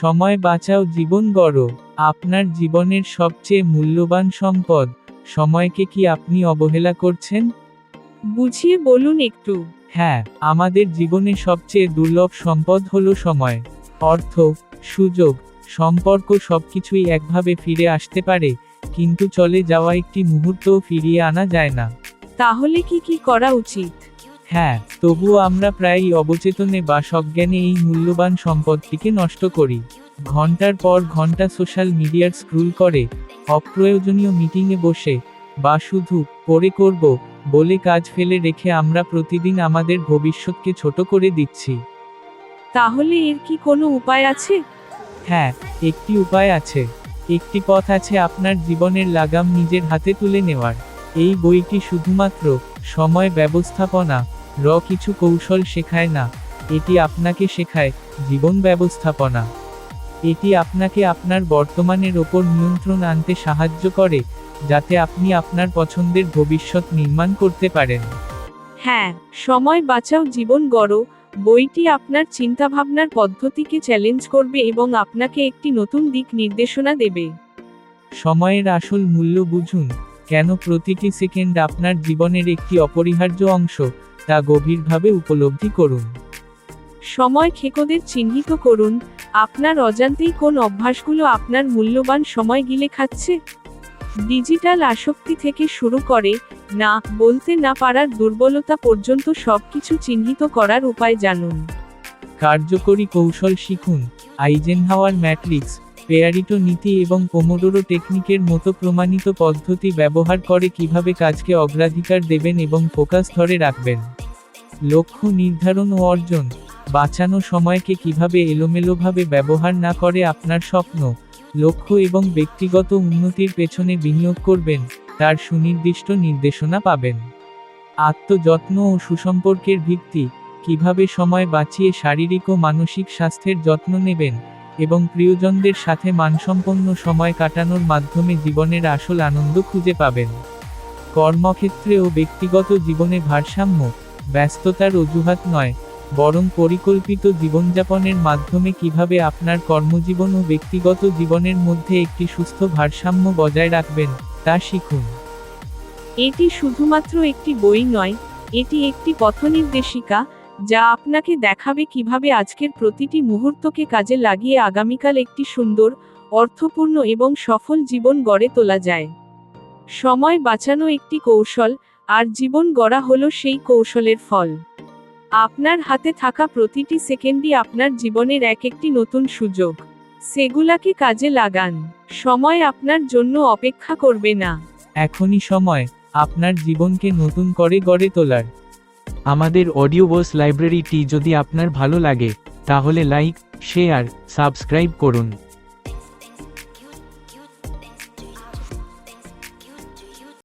সময় বাঁচাও জীবন গড়ো। আপনার জীবনের সবচেয়ে মূল্যবান সম্পদ। সময়কে কি আপনি অবহেলা করছেন? বুঝিয়ে বলুন একটু। হ্যাঁ আমাদের জীবনে সবচেয়ে দুর্লভ সম্পদ হলো সময়। অর্থ সুযোগ সম্পর্ক সবকিছুই একভাবে ফিরে আসতে পারে কিন্তু চলে যাওয়া একটি মুহূর্তও ফিরিয়ে আনা যায় না। তাহলে কি কি করা উচিত? হ্যাঁ তবুও আমরা প্রায়ই অবচেতনে বা সজ্ঞানে এই মূল্যবান সম্পদটিকে নষ্ট করি। ঘণ্টার পর ঘণ্টা সোশ্যাল মিডিয়ার স্ক্রুল করে অপ্রয়োজনীয় মিটিংয়ে বসে বা শুধু পরে করব বলে কাজ ফেলে রেখে আমরা প্রতিদিন আমাদের ভবিষ্যৎকে ছোট করে দিচ্ছি। তাহলে এর কি কোনো উপায় আছে? হ্যাঁ একটি উপায় আছে। একটি পথ আছে আপনার জীবনের লাগাম নিজের হাতে তুলে নেওয়ার। এই বইটি শুধুমাত্র সময় ব্যবস্থাপনা র কিছু কৌশল শেখায় না এটি আপনাকে শেখায় জীবন ব্যবস্থাপনা। এটি আপনাকে আপনার বর্তমানের ওপর নিয়ন্ত্রণ আনতে সাহায্য করে যাতে আপনি আপনার পছন্দের ভবিষ্যৎ নির্মাণ করতে পারেন। হ্যাঁ সময় বাঁচাও জীবন গড় বইটি আপনার চিন্তাভাবনার পদ্ধতিকে চ্যালেঞ্জ করবে এবং আপনাকে একটি নতুন দিক নির্দেশনা দেবে। সময়ের আসল মূল্য বুঝুন কেন প্রতিটি সেকেন্ড আপনার জীবনের একটি অপরিহার্য অংশ তা গভীরভাবে উপলব্ধি করুন। সময় খেকোদের চিহ্নিত করুন আপনার অজান্তেই কোন অভ্যাসগুলো আপনার মূল্যবান সময় গিলে খাচ্ছে? ডিজিটাল আসক্তি থেকে শুরু করে না বলতে না পারার দুর্বলতা পর্যন্ত সবকিছু চিহ্নিত করার উপায় জানুন। কার্যকরী কৌশল শিখুন আইজেনহাওয়ার ম্যাট্রিক্স পেয়ারিটো নীতি এবং পোমোডোরো টেকনিকের মতো প্রমাণিত পদ্ধতি ব্যবহার করে কীভাবে কাজকে অগ্রাধিকার দেবেন এবং ফোকাস ধরে রাখবেন। লক্ষ্য নির্ধারণ ও অর্জন, বাঁচানো সময়কে কীভাবে এলোমেলোভাবে ব্যবহার না করে আপনার স্বপ্ন, লক্ষ্য এবং ব্যক্তিগত উন্নতির পেছনে বিনিয়োগ করবেন, তার সুনির্দিষ্ট নির্দেশনা পাবেন। আত্মযত্ন ও সুসম্পর্কের ভিত্তি, কীভাবে সময় বাঁচিয়ে শারীরিক ও মানসিক স্বাস্থ্যের যত্ন নেবেন, এবং প্রিয়জনদের সাথে মানসম্পন্ন সময় কাটানোর মাধ্যমে জীবনের আসল আনন্দ খুঁজে পাবেন। কর্মক্ষেত্রে ও ব্যক্তিগত জীবনে ভারসাম্য ব্যস্ততার অজুহাত নয়, বরং পরিকল্পিত জীবনযাপনের মাধ্যমে কীভাবে আপনার কর্মজীবন ও ব্যক্তিগত জীবনের মধ্যে একটি সুস্থ ভারসাম্য বজায় রাখবেন, তা শিখুন। এটি শুধুমাত্র একটি বই নয়, এটি একটি পথনির্দেশিকা, যা আপনাকে দেখাবে কীভাবে আজকের প্রতিটি মুহূর্তকে কাজে লাগিয়ে আগামীকাল একটি সুন্দর, অর্থপূর্ণ এবং সফল জীবন গড়ে তোলা যায়। সময় বাঁচানো একটি কৌশল আর জীবন গড়া হলো সেই কৌশলের ফল। আপনার হাতে থাকা প্রতিটি সেকেন্ডই আপনার জীবনের এক একটি নতুন সুযোগ। সেগুলাকে কাজে লাগান। সময় আপনার জন্য অপেক্ষা করবে না। এখনই সময়, আপনার জীবনকে নতুন করে গড়ে তোলার। আমাদের অডিও বস লাইব্রেরিটি যদি আপনার ভালো লাগে, তাহলে লাইক, শেয়ার, সাবস্ক্রাইব করুন।